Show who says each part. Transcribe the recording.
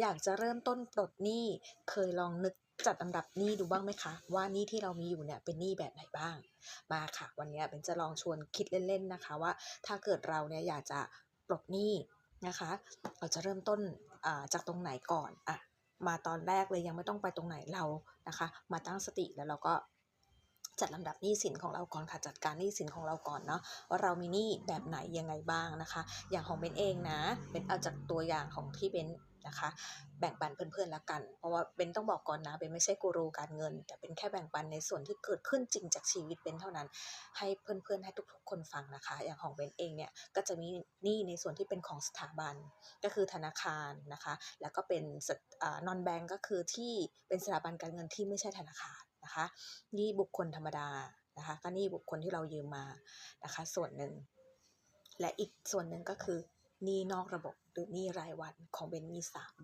Speaker 1: อยากจะเริ่มต้นปลดหนี้ เคยลองนึกจัดอันดับหนี้ดูบ้างไหมคะ ว่าหนี้ที่เรามีอยู่เนี่ยเป็นหนี้แบบไหนบ้าง มาค่ะ วันนี้เป็นจะลองชวนคิดเล่นๆนะคะว่า ถ้าเกิดเราเนี่ยอยากจะปลดหนี้นะคะ เราจะเริ่มต้นจากตรงไหนก่อนอะมาตอนแรกเลยยังไม่ต้องไปตรงไหนเรานะคะ มาตั้งสติแล้วเราก็จัดลำดับหนี้สินของเราก่อนค่ะจัดการหนี้สินของเราก่อนเนาะว่าเรามีหนี้แบบไหนยังไงบ้างนะคะ อย่างของเบนเองนะเป็นเอาจากตัวอย่างของที่เบน นะคะ แบ่งปันเพื่อนๆละกัน เพราะว่าเบนต้องบอกก่อนนะเบนไม่ใช่กูรูการเงิน แต่เป็นแค่แบ่งปันในส่วนที่เกิดขึ้นจริงจากชีวิตเบนเท่านั้น ให้เพื่อนๆให้ทุกๆ คนฟังนะคะ อย่างของเบนเองเนี่ยก็จะมีหนี้ในส่วนที่เป็นของสถาบันก็คือธนาคารนะคะ แล้วก็เป็นนอนแบงก์ก็คือที่เป็นสถาบันการเงินที่ไม่ใช่ธนาคารนะคะหนี้บุคคลธรรมดานะคะก็หนี้บุคคลที่เรายืมมานะคะ ส่วนหนึ่งและอีกส่วนหนึ่งก็คือ หนี้นอกระบบหรือหนี้รายวันของเบนมีสาม